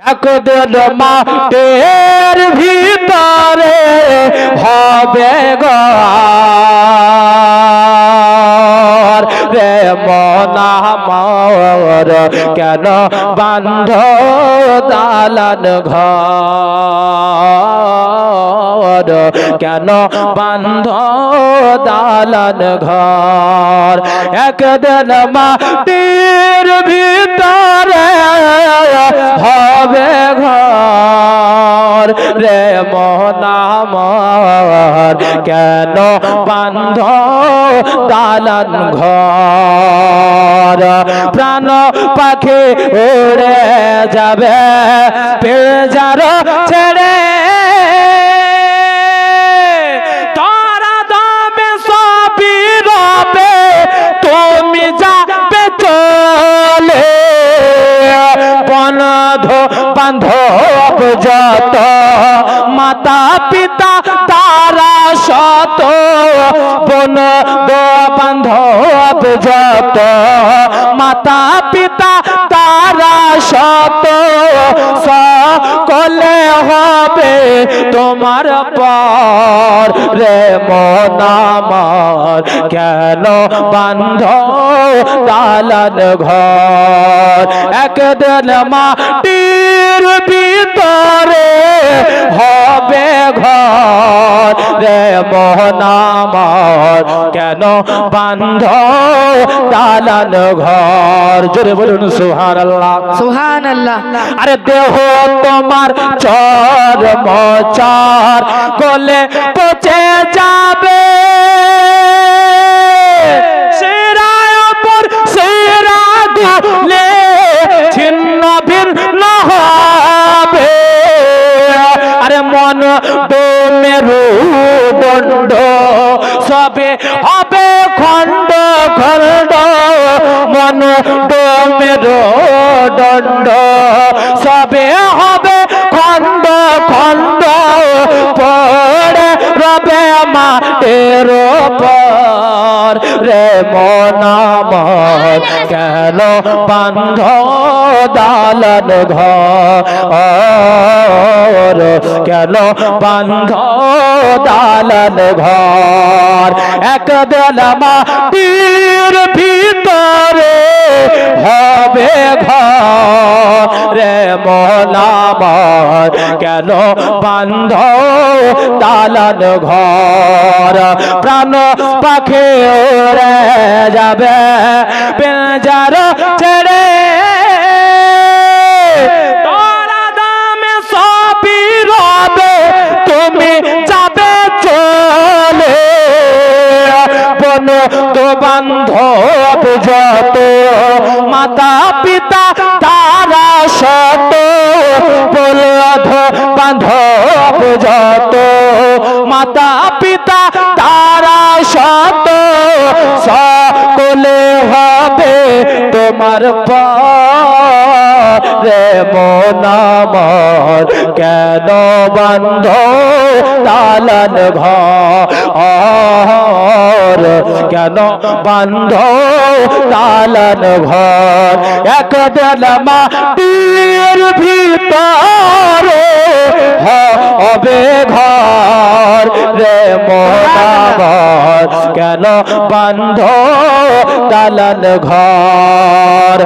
একদিন মাটির ভিতরে হবে রে মনামর কেন বান্ধ দালান ঘর? কেন বান্ধ দালান ঘর? একদিন মাটির ভিতরে রে মনামর কেন বান্ধ দালান ঘর? প্রাণ পাখি উড়ে যাবে পেজার বনধ বান্ধব যত মাতা পিতা তারা শত বন বান্ধব যত মাতা পিতা তারা শত সকলে হবে তোমার পর রে মনামার কেন বান্ধ? দালান ঘর। একদিন মাটির ভিতরে হবে ঘর। রে মনামার কেন বান্ধ? দালান ঘর। জোরে বলুন সুহার আল্লাহ সুহান আল্লাহ আরে দেহ তোমার চর। মচার গলে পচে যাবে। সেরায় ওপর সেরা গুলে ছিন্ন ভিন্ন হবে। আরে মন মেরু দণ্ড সবে হবে খণ্ড খণ্ড, মন ডোমের দণ্ড। সবে হবে খণ্ড খণ্ড, পড়ে রবে মাটের পর রে কেন বান্ধ দালান ঘর? কেন বান্ধ দালান ঘর? এক দেলা মাটির ভিতরে হবে ঘর। রে মনামর কেন বান্ধ দালান ঘর? প্রাণ পাখি উড়ে যাবে বেজার ছেড়ে। তুমি চলে। যত মাতা পিতা তারা শত বলধ বান্ধব যত। সকলে হবে তোমার রে মনামর কেন বন্ধ তালান ঘর, কেন বন্ধ? তালন ঘর, এক মাটির ভিতর হবে ঘর রে মনামর কেন বন্ধ? তালান ঘর।